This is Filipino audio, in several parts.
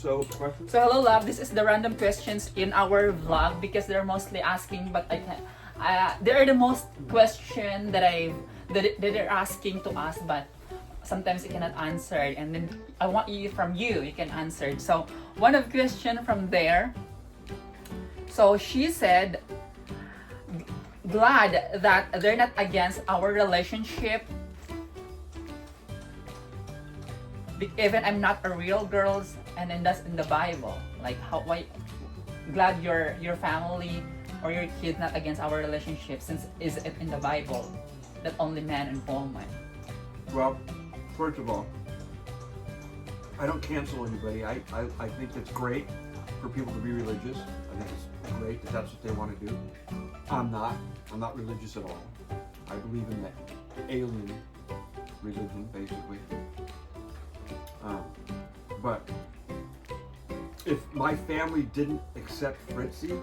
So? So hello love, this is the random questions in our vlog because they're mostly asking but I can uh, they are the most question that I that, that they're asking to us but sometimes you cannot answer. And then I want you from you you can answer. So one of question from there. So she said glad that they're not against our relationship. Even I'm not a real girls and then that's in the Bible like how why glad your your family or your kids not against our relationship since is it in the Bible that only man and woman Well, first of all, I don't cancel anybody. I, I, I think it's great for people to be religious. I think it's great that that's what they want to do. I'm not. I'm not religious at all. I believe in the alien religion, basically. Um, but if my family didn't accept Fritzy,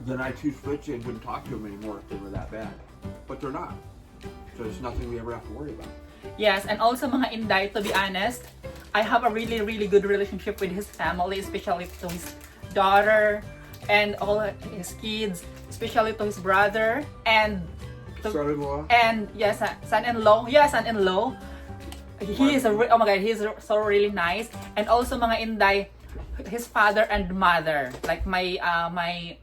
then I choose Fritzy and wouldn't talk to him anymore if they were that bad. But they're not. So there's nothing we ever have to worry about. Yes, and also mga Inday, to be honest, I have a really, really good relationship with his family, especially to his daughter and all his kids, especially to his brother and Son-in-law? and yes, uh, son-in-law. Yes, son-in-law. He is a re- oh my god, he's so really nice. And also mga Inday, his father and mother, like my uh, my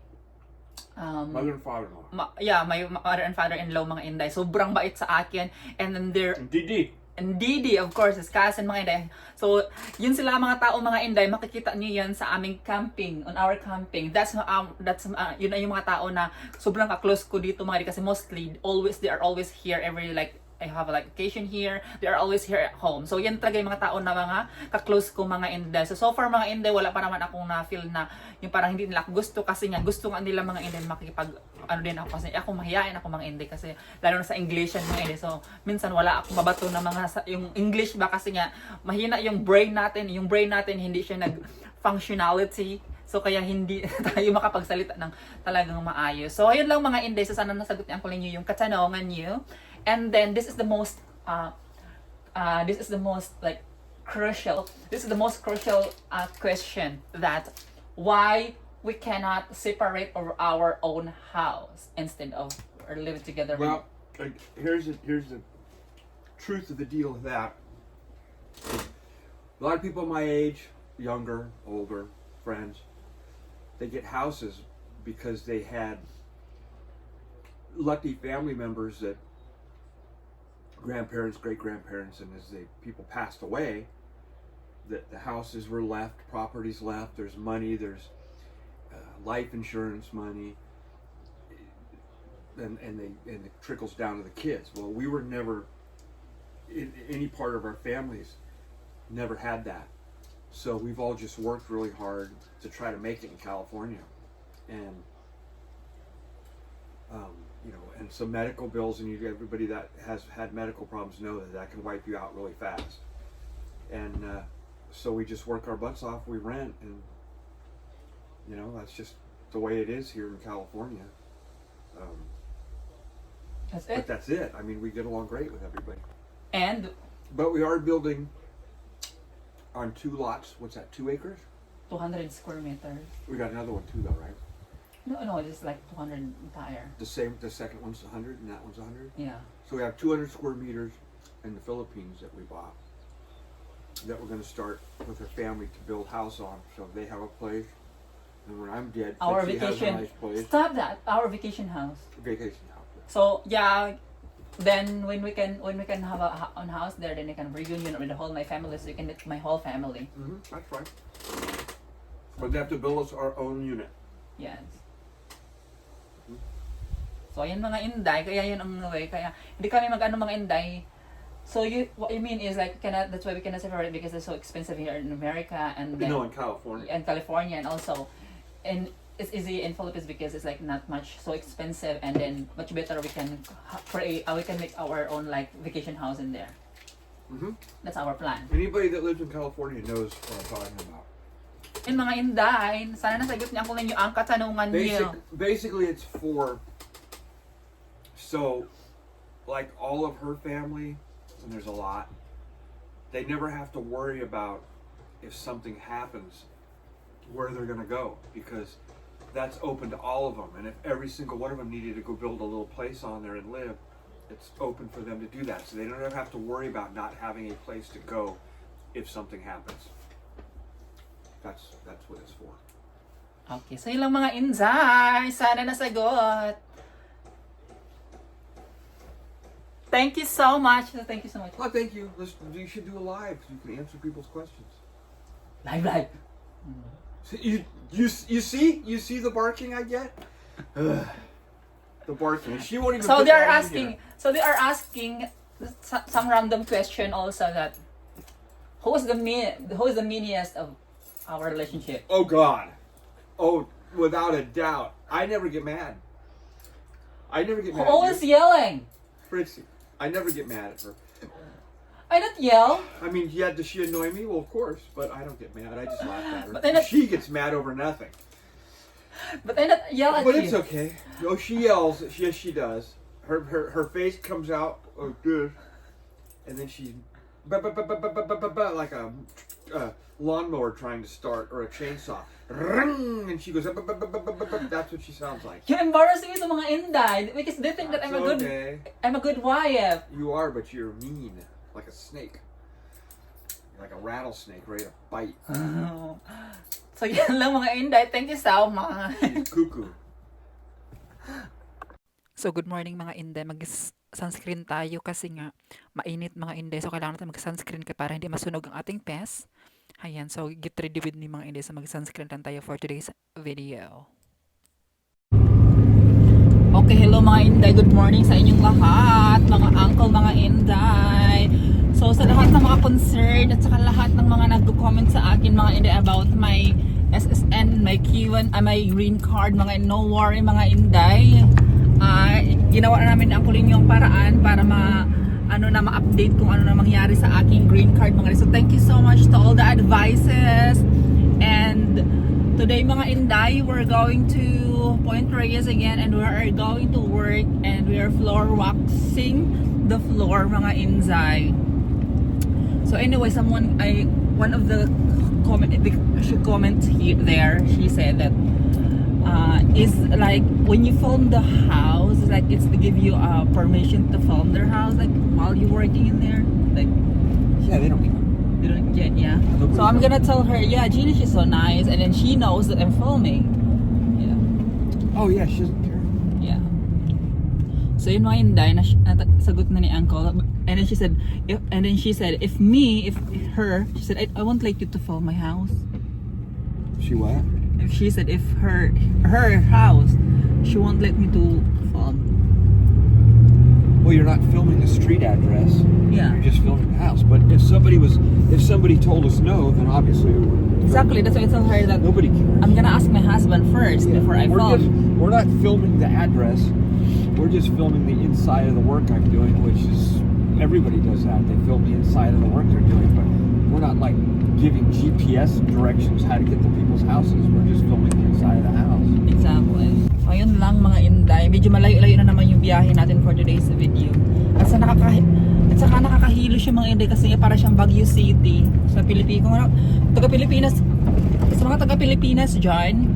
um, Mother and father-in-law. ma- yeah, my mother and father-in-law mga Inday. Sobrang bait sa akin. And then they're Didi. and Didi, of course, his cousin, mga Inday. So, yun sila mga tao, mga Inday, makikita niyo yan sa aming camping, on our camping. That's, um, that's, uh, yun na yung mga tao na sobrang ka-close ko dito, mga Inday, kasi mostly, always, they are always here every, like, I have like vacation here. They are always here at home. So, yan talaga yung mga tao na mga ka-close ko mga Inday. So, so far mga Inday, wala pa naman akong na-feel na yung parang hindi nila gusto kasi nga gusto nga nila mga Inday makikipag ano din ako kasi ako mahihain ako mga Inday kasi lalo na sa English yan mga Inday. So, minsan wala ako mabato na mga yung English ba kasi nga mahina yung brain natin, yung brain natin hindi siya nag functionality. So kaya hindi tayo makapagsalita ng talagang maayos. So ayun lang mga Inday, so sana nasagot niyo ko ninyo yung katanungan niyo. And then this is the most uh, uh, this is the most like crucial this is the most crucial uh, question that why we cannot separate our, our own house instead of live together Well, here's the, here's the truth of the deal with that. A lot of people my age, younger, older, friends, they get houses because they had lucky family members that grandparents, great grandparents, and as they people passed away, that the houses were left, properties left. There's money. There's uh, life insurance money and and they and it trickles down to the kids. Well, we were never in any part of our families never had that. So we've all just worked really hard to try to make it in California, and um, you know, and some medical bills, and you everybody that has had medical problems know that that can wipe you out really fast. And uh, so we just work our butts off. We rent, and you know that's just the way it is here in California. Um, that's but it that's it. I mean, we get along great with everybody. and But we are building on two lots. What's that? Two acres? 200 square meters We got another one too, though, right? No no it's like 200 entire The same. The second one's 100, and that one's 100. yeah So we have 200 square meters in the Philippines that we bought. That we're going to start with our family to build house on, so they have a place. And when I'm dead, our Fitzy has a vacation nice place. stop that our vacation house Vacation house. So yeah, then when we can when we can have a ho- on house there, then I can reunion with the whole my family, so you can meet my whole family. Mm-hmm, that's right. But they have to build us our own unit. Yes. So ayan mga inday, kaya yun ang way, kaya hindi kami mag-ano mga inday. So you what you mean is like cannot that's why we cannot separate because it's so expensive here in America and then no, in California. and California and also and it's easy in Philippines because it's like not much so expensive and then much better we can create uh, we can make our own like vacation house in there. Mm-hmm. That's our plan. Anybody that lives in California knows what I'm talking about. And mga inday, sana nasagot niya ako ninyo ang katanungan Basic, niyo. basically, it's for. So, like all of her family, and there's a lot. They never have to worry about if something happens, where they're gonna go because that's open to all of them. And if every single one of them needed to go build a little place on there and live, it's open for them to do that. So they don't ever have to worry about not having a place to go if something happens. That's that's what it's for. Okay, so yun lang mga inzay. Sana nasagot. Thank you so much. Thank you so much. Well, thank you. Let's, you should do a live so you can answer people's questions. Live, live. So you you you see you see the barking I get. Ugh. the barking. She won't even. So they are asking, here. so they are asking some random question also that who is the mean, who is the meanest of our relationship? Oh God. Oh, without a doubt. I never get mad. I never get mad. always at you. yelling? Fritzy. I never get mad at her. I don't yell. I mean, yeah, does she annoy me? Well, of course, but I don't get mad. I just laugh at her. But then it- she gets mad over nothing. But I don't yell at But you. it's okay. Oh, she yells. Yes, she does. Her her her face comes out oh good, and then she, ba- ba- ba- ba- ba- ba- ba- ba- like a uh, lawnmower trying to start or a chainsaw. Ring, and she goes. That's what she sounds like. You embarrass me to mga inday because they think that I'm a good okay. I'm a good wife. You are, but you're mean, like a snake. You're like a rattlesnake ready to bite. So yan lang mga inday. Thank you so much. She's cuckoo. So good morning mga inday. Mag-sunscreen tayo kasi nga mainit mga inday. So kailangan natin mag-sunscreen ka para hindi masunog ang ating pes. Ayan, so get ready with me mga inday. So mag-sunscreen lang tayo for today's video. Okay, hello mga inday. Good morning sa inyong lahat. Mga uncle, mga inday. So sa lahat ng mga concern at saka lahat ng mga nagko-comment sa akin mga inday about my SSN, my Q1, ah, my green card, mga no worry mga inday. Ah, ginawa na namin ang yung paraan para ma ano na ma-update kung ano na mangyari sa aking green card mga inday. So thank you so much to all the advices and Today mga Inday, we're going to Point Reyes again and we are going to work and we are floor waxing the floor mga Inzay. So anyway, someone I one of the comment she comment here there, she said that uh, is like when you film the house, like it's to give you uh, permission to film their house like while you're working in there. Like Yeah, they don't care. you don't get yeah. So I'm gonna tell her, yeah, Gina, she's so nice, and then she knows that I'm filming. Yeah, Oh yeah, she doesn't care. yeah. So yun mga inday, na sagot na ni Uncle, and then she said, if, and then she said, if me, if her, she said, I, I won't like you to film my house. She what? If she said, if her her house, she won't let me to film. Well, you're not filming the street address. Yeah. You're just filming the house. But if somebody was, if somebody told us no, then obviously. Exactly. That's why I tell her that Nobody cares. I'm gonna ask my husband first Yeah. before I we're film. Just, we're not filming the address. We're just filming the inside of the work I'm doing, which is everybody does that. They film the inside of the work they're doing, but we're not like giving GPS directions how to get to people's houses. We're just filming inside the house. Exactly. Ayun lang mga inday. Medyo malayo-layo na naman yung biyahe natin for today's video. At sa nakaka at saka nakakahilo siya mga inday kasi para siyang Baguio City sa Pilipinas. Kung taga Pilipinas, sa mga taga Pilipinas dyan,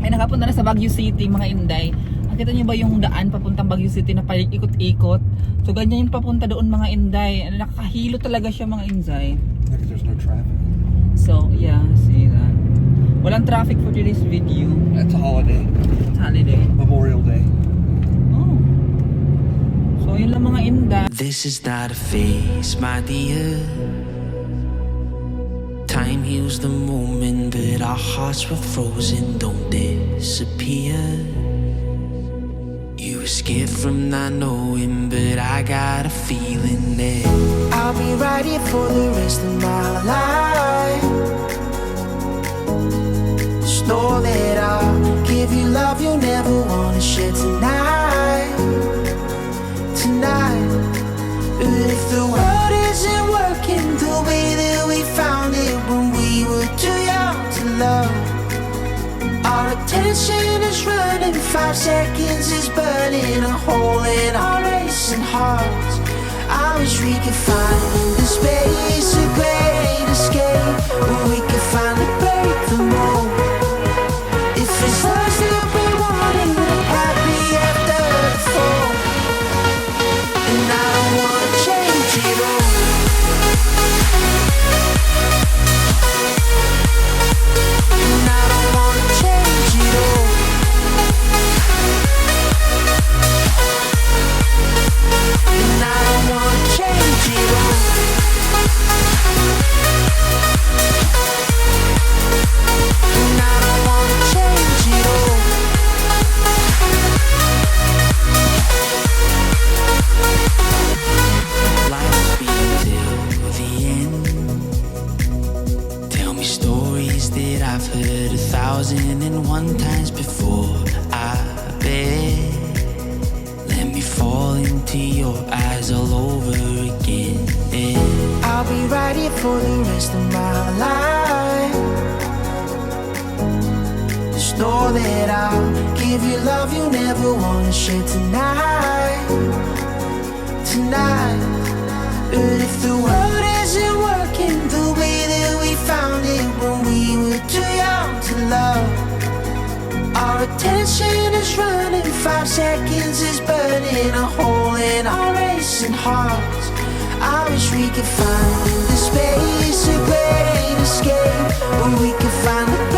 ay nakapunta na sa Baguio City mga inday. Nakita niyo ba yung daan papuntang Baguio City na paikot-ikot? So ganyan yung papunta doon mga inday. Ano, Nakakahilo talaga siya mga inday. Because there's no traffic. So yeah, see that. Walang traffic for today's video. That's a holiday. It's holiday. Memorial Day. Oh. So, yun lang mga inda. This is not a phase, my dear. Time heals the moment, but our hearts were frozen, don't disappear. You escaped from not knowing, but I got a feeling that I'll be right here for the rest of my life. Just know that I'll give you love you'll never wanna share tonight tonight. If the world our attention is running, five seconds is burning a hole in our racing hearts. I wish we could find the space, a great escape, where we could finally here for the rest of my life. Just know that I'll give you love you never wanna share tonight. Tonight. But if the world isn't working the way that we found it when we were too young to love, our attention is running, five seconds is burning a hole in our racing hearts. I wish we could find the space, a great escape, where we could break the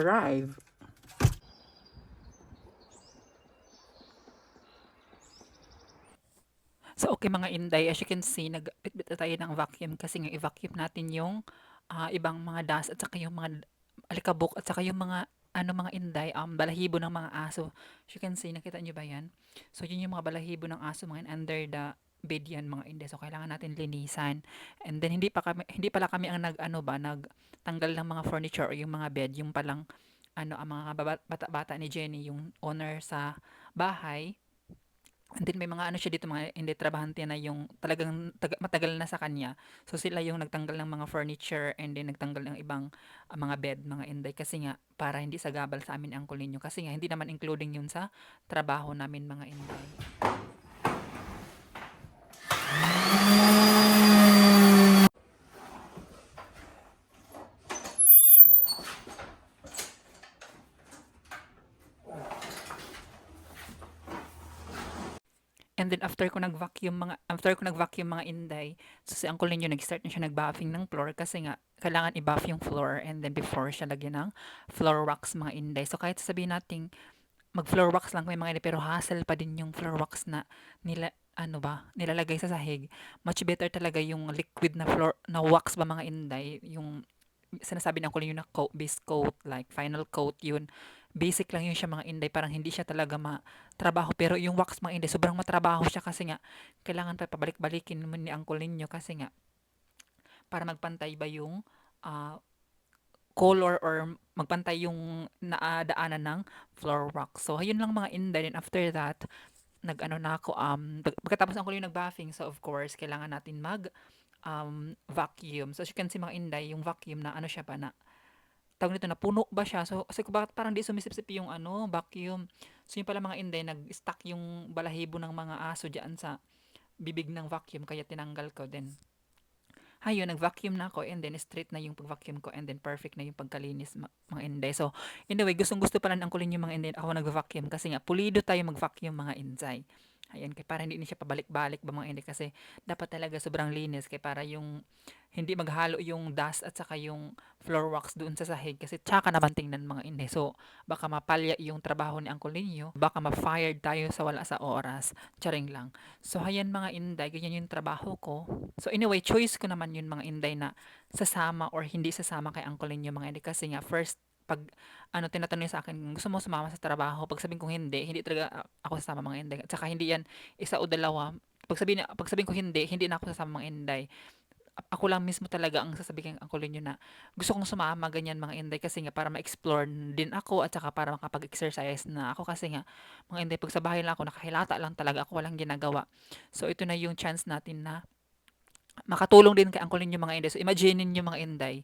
Arrive. So okay mga inday, as you can see, nagbitbit na tayo ng vacuum kasi nga i-vacuum natin yung ah, ibang mga dust at saka yung mga alikabok at saka yung mga ano mga inday, um, balahibo ng mga aso. As you can see, nakita nyo ba yan? So yun yung mga balahibo ng aso mga yan, under the bed yan mga inday. So kailangan natin linisan. And then hindi pa kami hindi pala kami ang nag ano ba, nagtanggal ng mga furniture or yung mga bed, yung palang ano ang mga bata-bata ni Jenny, yung owner sa bahay, And then may mga ano siya dito, mga hindi trabahante na yung talagang taga- matagal na sa kanya. So sila yung nagtanggal ng mga furniture and then nagtanggal ng ibang ah, mga bed, mga inday. Kasi nga, para hindi sagabal sa amin ang ninyo. Kasi nga, hindi naman including yun sa trabaho namin mga inday. And then after ko nag-vacuum mga after ko nag-vacuum mga inday, so si uncle ninyo nag-start na siya nag-buffing ng floor kasi nga kailangan i-buff yung floor and then before siya lagyan ng floor wax mga inday. So kahit sabihin nating mag-floor wax lang kami mga inday pero hassle pa din yung floor wax na nila ano ba, nilalagay sa sahig. Much better talaga yung liquid na floor na wax ba mga inday, yung sinasabi ng kulay yung na coat, base coat, like final coat yun. Basic lang yun siya mga inday, parang hindi siya talaga matrabaho. Pero yung wax mga inday, sobrang matrabaho siya kasi nga, kailangan pa pabalik-balikin mo ni uncle ninyo kasi nga, para magpantay ba yung ah, color or magpantay yung naadaanan ng floor wax. So, ayun lang mga inday. And after that, nag-ano na ako, um, pag- pagkatapos ang yung nag-buffing, so of course, kailangan natin mag um, vacuum. So, as you can see mga inday, yung vacuum na ano siya ba na, tawag nito na puno ba siya? So, kasi ko bakit parang di sumisip-sip yung ano, vacuum. So, yung pala mga inday, nag-stuck yung balahibo ng mga aso dyan sa bibig ng vacuum kaya tinanggal ko then Ayun, nag-vacuum na ako and then straight na yung pag-vacuum ko and then perfect na yung pagkalinis mga inday. So, anyway, gustong gusto pala ng angkulin yung mga inday. Ako nag-vacuum kasi nga, pulido tayo mag-vacuum mga inday. Ayan, kaya para hindi na siya pabalik-balik ba mga inday kasi dapat talaga sobrang linis kaya para yung hindi maghalo yung dust at saka yung floor wax doon sa sahig kasi tsaka naman tingnan mga inday. So, baka mapalya yung trabaho ni Uncle Ninyo, baka ma-fired tayo sa wala sa oras. Charing lang. So, ayan mga inday, ganyan yung trabaho ko. So, anyway, choice ko naman yun mga inday na sasama or hindi sasama kay Uncle Ninyo mga inday kasi nga first pag ano tinatanong sa akin gusto mo sumama sa trabaho? Pag sabihin ko hindi hindi talaga a- ako sasama mga inday. At saka hindi yan isa o dalawa. Pag sabihin pag sabihin ko hindi hindi na ako sasama mga inday. Ako lang mismo talaga ang sasabihin ang kulo nyo na gusto kong sumama ganyan mga inday kasi nga para ma-explore din ako at saka para makapag-exercise na ako. Kasi nga mga inday pag sa bahay lang ako nakahilata lang talaga ako walang ginagawa. So ito na yung chance natin na makatulong din kay angkol ninyo mga inday. So imagine ninyo mga inday,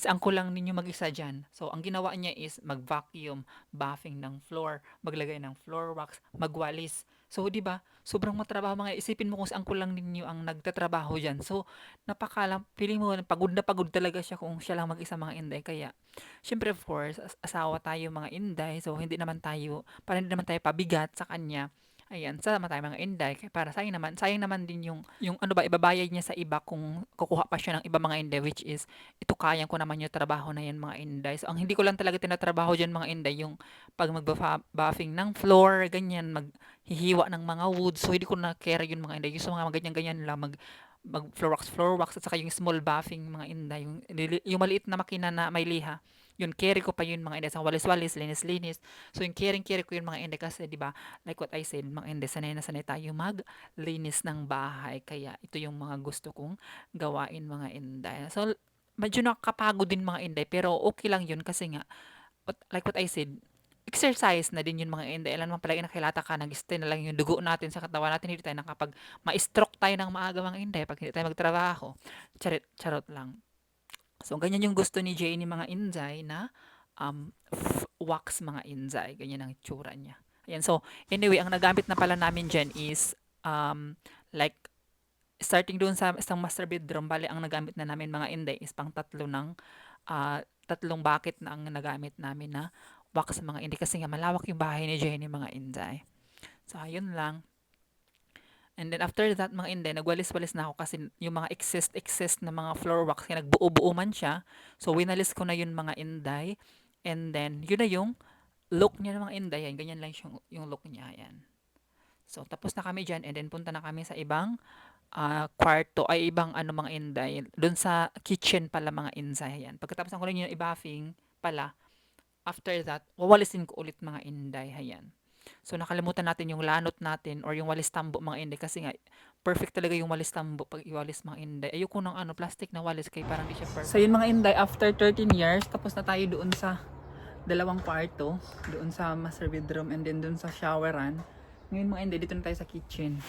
sa angkol lang ninyo mag-isa dyan. So ang ginawa niya is mag-vacuum, buffing ng floor, maglagay ng floor wax, magwalis. So, di ba? Sobrang matrabaho mga isipin mo kung sa angkol lang ninyo ang nagtatrabaho dyan. So, napakalam, feeling mo, pagod na pagod talaga siya kung siya lang mag-isa mga inday. Kaya, syempre of course, as- asawa tayo mga inday. So, hindi naman tayo, para hindi naman tayo pabigat sa kanya. Ayan, sama tayo mga inday. Kaya para sayang naman, sayang naman din yung, yung ano ba, ibabayad niya sa iba kung kukuha pa siya ng iba mga inday, which is, ito kayang ko naman yung trabaho na yan mga inday. So, ang hindi ko lang talaga tinatrabaho dyan mga inday, yung pag mag-buffing ng floor, ganyan, maghihiwa ng mga wood. So, hindi ko na care yun mga inday. Yung sa mga ganyan-ganyan lang, mag, mag floor wax, floor wax, at saka yung small buffing mga inday, yung, yung maliit na makina na may liha. Yun, carry ko pa yun mga inday. Sa walis-walis, linis-linis. So, yung caring-carry ko yun mga inday kasi, di ba, like what I said, mga inday, sanay na sanay tayo maglinis ng bahay. Kaya, ito yung mga gusto kong gawain mga inday. So, medyo nakakapagod din mga inday, pero okay lang yun kasi nga, like what I said, exercise na din yun mga inday. Alam naman palagi nakilata ka, nag-stay na lang yung dugo natin sa katawan natin. Hindi tayo nakapag ma-stroke tayo ng maaga mga inday pag hindi tayo magtrabaho. Charot, charot lang. So, ganyan yung gusto ni Jay ni mga inday na um, wax mga inday. Ganyan ang itsura niya. Ayan, so, anyway, ang nagamit na pala namin dyan is um, like starting doon sa isang master bedroom, bali ang nagamit na namin mga inday is pang tatlo ng ah, tatlong bucket na ang nagamit namin na wax mga inday kasi nga malawak yung bahay ni Jenny mga inday. So, ayun lang. And then after that, mga inday, nagwalis-walis na ako kasi yung mga exist-exist na mga floor wax, kaya nagbuo-buo man siya. So, winalis ko na yun mga inday. And then, yun na yung look niya ng mga inday. Yan, ganyan lang yung, yung look niya. Yan. So, tapos na kami dyan and then punta na kami sa ibang ah, kwarto ay ibang ano mga inday. Doon sa kitchen pala mga inday. Yan. Pagkatapos ko yung i-buffing pala, after that, wawalisin ko ulit mga inday. Ayan. So, nakalimutan natin yung lanot natin or yung walis tambo mga inday kasi nga, perfect talaga yung walis tambo pag iwalis mga inday. Ayoko ng ano, plastic na walis kay parang di siya perfect. So, yun mga inday, after 13 years, tapos na tayo doon sa dalawang kwarto, doon sa master bedroom and then doon sa showeran. Ngayon mga inday, dito na tayo sa kitchen.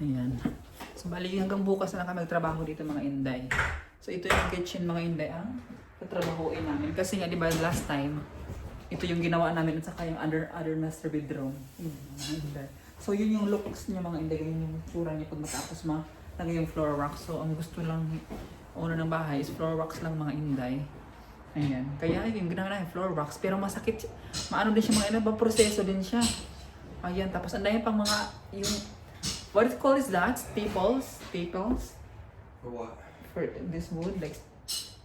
Ayan. So, bali hanggang bukas na lang kami magtrabaho dito mga inday. So, ito yung kitchen mga inday ang tatrabahuin namin. Kasi nga, di ba, last time, ito yung ginawa namin at saka yung other, other master bedroom. Yun, mga inday. So, yun yung looks niya mga inday. Yun yung tsura niya pag matapos ma lagay yung floor wax. So, ang gusto lang owner ng bahay is floor wax lang mga inday. Ayan. Kaya yung ginawa namin floor wax. Pero masakit. Maano din siya mga inday. Proseso din siya. Ayan. Tapos ang dami pang mga yung what is called is that? Staples? Staples? For what? For this wood? Like,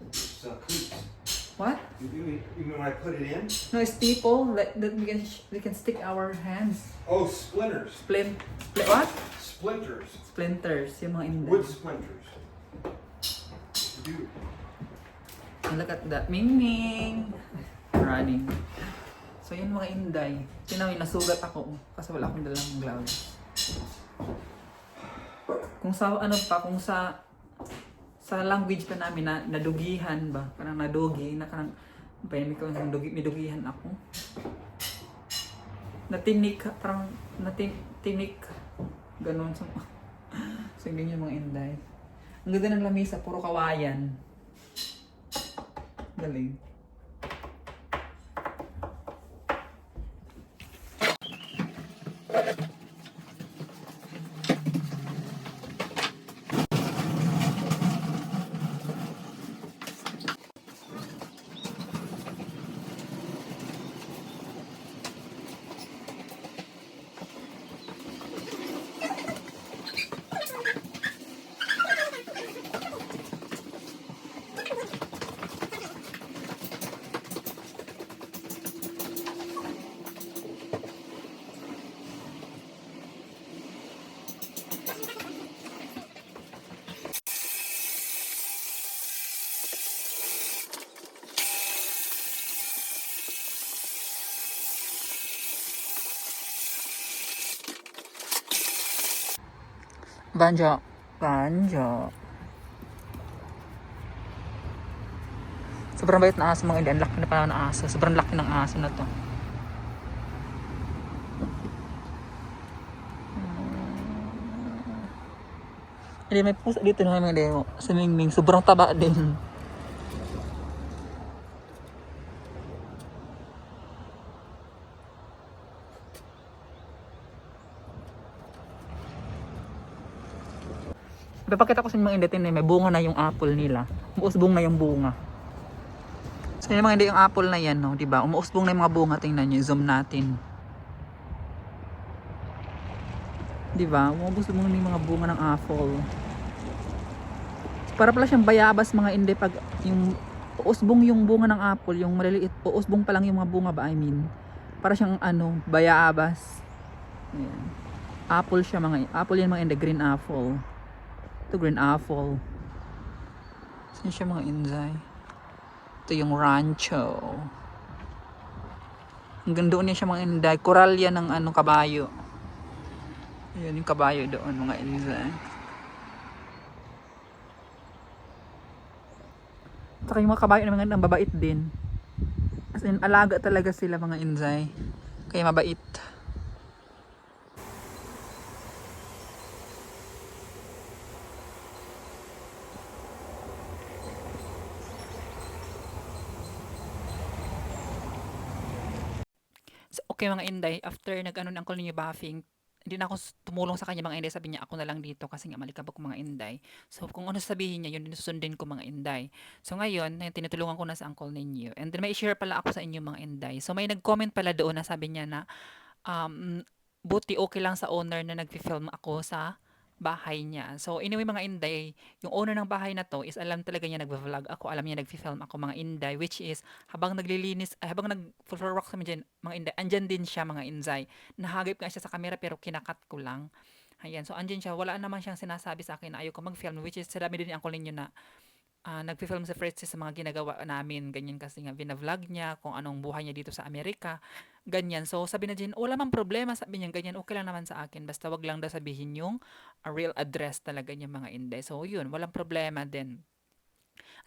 It's uh, cleats. What? You, you, mean, you mean when I put it in? No, staple like, that we can we can stick our hands. Oh, splinters. Splint, split, what? Splinters. Splinters, yung mga inday. Wood splinters. Dude. And look at that. Ming Ming! Running. So yun mga inday. Tinawin, nasugat ako kasi wala akong dalang gloves. Kung sa ano pa, kung sa sa language pa namin na nadugihan ba? Parang nadugi, na parang may ko ng dugi, may dugihan ako. Natinik, parang natin, tinik. Ganon. So, ganyan mga inday. Ang ganda ng lamisa, puro kawayan. Galing. Banjo. Banjo. Sobrang bait na aso mga hindi. Ang laki na pala ng aso. Sobrang laki ng aso na to. Hindi, may pusa dito na mga demo. Sa Mingming. Sobrang taba din. Ipapakita ko sa inyo mga hindi may bunga na yung apple nila. Umuusbong na yung bunga. So yung mga hindi yung apple na yan, no, 'di ba? Umuusbong na yung mga bunga, tingnan niyo, zoom natin. 'Di ba? Umuusbong na yung mga bunga ng apple. Para pala siyang bayabas mga hindi pag yung uusbong yung bunga ng apple, yung maliliit, uusbong pa lang yung mga bunga ba, I mean. Para siyang ano, bayabas. Ayan. Apple siya mga, apple yan mga hindi, green apple. Ito green apple. Saan siya mga inzay? Ito yung rancho. Hanggang doon niya siya mga inday. Coral yan ng ano, kabayo. Ayan yung kabayo doon mga inzay. Saka yung mga kabayo na mga ang babait din. As in, alaga talaga sila mga inzay. Kaya mabait. So, okay mga inday, after nag-ano ng uncle ninyo buffing, hindi na ako tumulong sa kanya mga inday. Sabi niya, ako na lang dito kasi nga malikabok mga inday. So, kung ano sabihin niya, yun din susundin ko mga inday. So, ngayon, na tinutulungan ko na sa uncle ninyo. And then, may share pala ako sa inyo mga inday. So, may nag-comment pala doon na sabi niya na, um, buti okay lang sa owner na nag-film ako sa bahay niya. So, anyway mga inday, yung owner ng bahay na to is alam talaga niya nagva-vlog ako, alam niya nag-film ako mga inday, which is habang naglilinis, ay, habang nag-floor walk kami dyan, mga inday, andyan din siya mga inday. Nahagip nga siya sa camera pero kinakat ko lang. Ayan, so andyan siya, wala naman siyang sinasabi sa akin na ayoko mag-film, which is sinabi din ang ninyo na ah, nagfi-film sa Fritz sa mga ginagawa namin, ganyan kasi nga binavlog niya kung anong buhay niya dito sa Amerika, ganyan. So sabi na Jen, wala mang problema, sabi niya ganyan, okay lang naman sa akin, basta wag lang daw sabihin yung ah, real address talaga niya mga inday. So yun, walang problema din.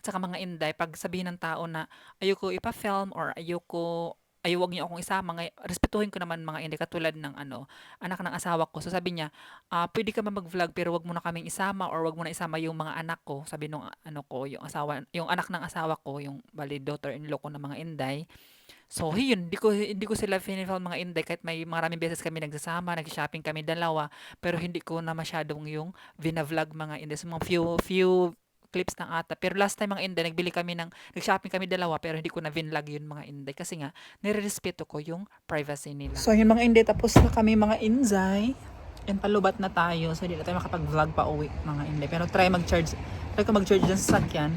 At saka mga inday, pag sabihin ng tao na ayoko ipa-film or ayoko ay wag niyo akong isama, ngay- respetuhin ko naman mga inday katulad ng ano, anak ng asawa ko. So sabi niya, ah pwede ka man mag-vlog pero wag mo na kaming isama or wag mo na isama yung mga anak ko. Sabi nung ano ko, yung asawa, yung anak ng asawa ko, yung bali daughter-in-law ko ng mga inday. So, yun, hindi ko, hindi ko sila finifil mga inday kahit may maraming beses kami nagsasama, nag-shopping kami dalawa, pero hindi ko na masyadong yung vinavlog mga inday. So, mga few, few clips ng ata. Pero last time mga inday, nagbili kami ng, nag-shopping kami dalawa, pero hindi ko na vinlog yun mga inday. Kasi nga, nirerespeto ko yung privacy nila. So, yun mga inday, tapos na kami mga inday. And palubat na tayo, so hindi na tayo makapag-vlog pa uwi mga inday. Pero try mag-charge, try ko mag-charge dyan sa sakyan.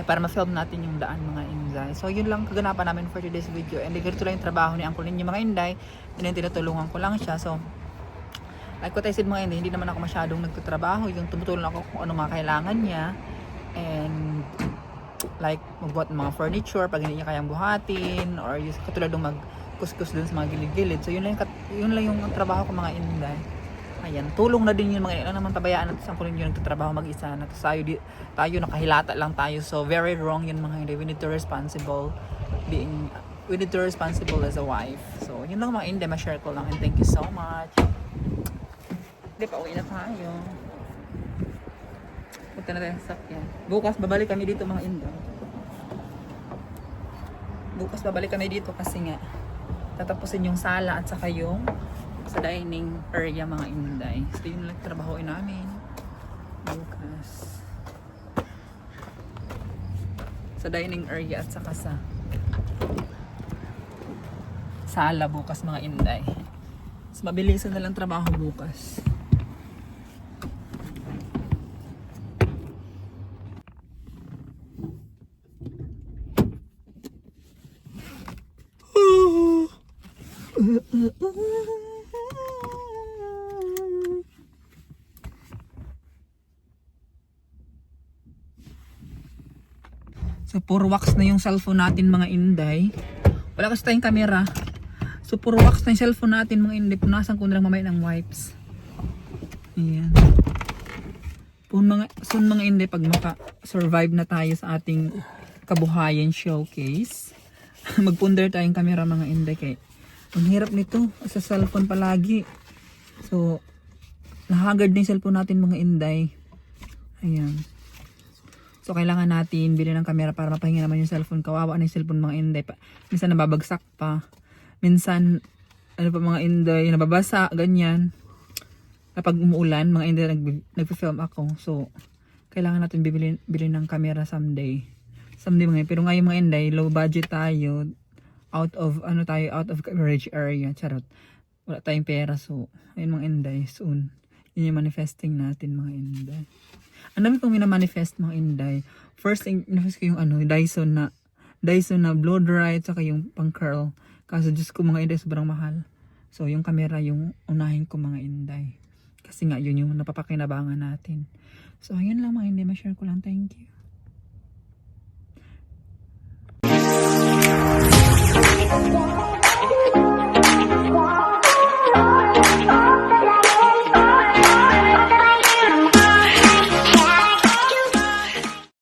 Eh, para ma-film natin yung daan mga inday. So, yun lang kaganapan namin for today's video. And ganito lang yung trabaho ni Uncle ninyo mga inday. And tinutulungan ko lang siya. So, like what I said mga inday, hindi naman ako masyadong nagtatrabaho. Yung tumutulong ako kung ano mga kailangan niya. And, like, magbuhat ng mga furniture pag hindi niya kayang buhatin. Or yung katulad ng magkuskus dun sa mga gilid-gilid. So, yun lang, yun lang yung trabaho ko mga inday. Ayan, tulong na din yun mga ano naman pabayaan natin sa kulin yun nagtatrabaho mag-isa na tayo, di, tayo nakahilata lang tayo so very wrong yun mga hindi we need to responsible being we need to responsible as a wife so yun lang mga hindi ma-share ko lang and thank you so much hindi pa uwi na tayo punta na tayo sa sakyan bukas babalik kami dito mga indo bukas babalik kami dito kasi nga tatapusin yung sala at saka yung sa dining area mga inday. So yun lang trabahoin namin. Bukas. Sa dining area at saka sa sala bukas mga inday. So mabilisan na lang trabaho bukas. So, puro wax na yung cellphone natin mga inday. Wala kasi tayong camera. So, puro wax na yung cellphone natin mga inday. Punasan ko na lang mamaya ng wipes. Ayan. Pun mga, soon mga hindi, pag maka-survive na tayo sa ating kabuhayan showcase, magpunder tayong camera mga hindi kay ang hirap nito sa cellphone palagi. So, nahagard na yung cellphone natin mga inday. Ayan. So, kailangan natin bilhin ng camera para mapahinga naman yung cellphone. Kawawa na yung cellphone mga inday. Pa. Minsan nababagsak pa. Minsan, ano pa mga inday, nababasa, ganyan. Kapag umuulan, mga inday, nag, nagpa-film ako. So, kailangan natin bibili, bilhin ng camera someday. Someday mga Pero ngayon mga inday, low budget tayo. Out of, ano tayo, out of coverage area. Charot. Wala tayong pera. So, ayun mga inday, soon. Yun yung manifesting natin mga inday. Ang dami kong minamanifest mga inday. First thing, manifest ko yung ano, Dyson na, Dyson na blow dry, tsaka yung pang curl. Kaso Diyos ko mga inday, sobrang mahal. So, yung camera yung unahin ko mga inday. Kasi nga, yun yung napapakinabangan natin. So, ayun lang mga inday, ma-share ko lang. Thank you. Bye.